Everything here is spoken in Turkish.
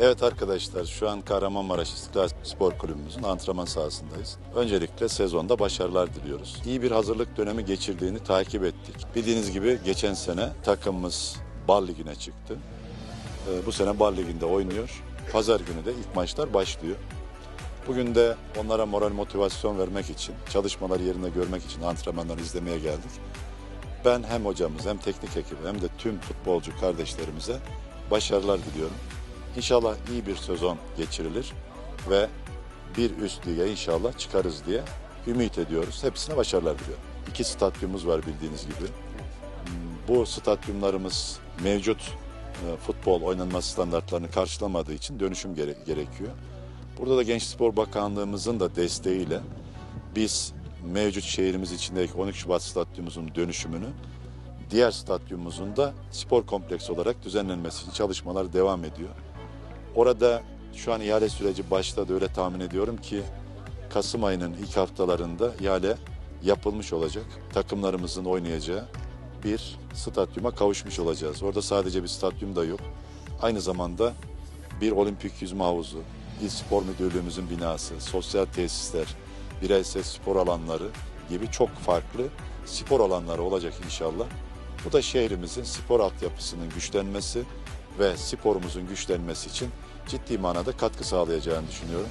Evet arkadaşlar şu an Kahramanmaraş İstiklal Spor Kulübümüzün antrenman sahasındayız. Öncelikle sezonda başarılar diliyoruz. İyi bir hazırlık dönemi geçirdiğini takip ettik. Bildiğiniz gibi geçen sene takımımız Bal Ligi'ne çıktı. Ee, Bu sene Bal Ligi'nde oynuyor. Pazar günü de ilk maçlar başlıyor. Bugün de onlara moral motivasyon vermek için, çalışmaları yerinde görmek için antrenmanları izlemeye geldik. Ben hem hocamız hem teknik ekibi hem de tüm futbolcu kardeşlerimize başarılar diliyorum. İnşallah iyi bir sezon geçirilir ve bir üst lige inşallah çıkarız diye ümit ediyoruz. Hepsine başarılar diliyorum. İki stadyumumuz var bildiğiniz gibi. Bu stadyumlarımız mevcut e, futbol oynanması standartlarını karşılamadığı için dönüşüm gere- gerekiyor. Burada da Genç Spor Bakanlığımızın da desteğiyle biz mevcut şehrimiz içindeki 12 Şubat Stadyumumuzun dönüşümünü diğer stadyumumuzun da spor kompleksi olarak düzenlenmesi için çalışmalar devam ediyor. Orada şu an ihale süreci başladı öyle tahmin ediyorum ki Kasım ayının ilk haftalarında ihale yapılmış olacak. Takımlarımızın oynayacağı bir stadyuma kavuşmuş olacağız. Orada sadece bir stadyum da yok. Aynı zamanda bir olimpik yüzme havuzu, İl Spor Müdürlüğümüzün binası, sosyal tesisler, bireysel spor alanları gibi çok farklı spor alanları olacak inşallah. Bu da şehrimizin spor altyapısının güçlenmesi ve sporumuzun güçlenmesi için ciddi manada katkı sağlayacağını düşünüyorum.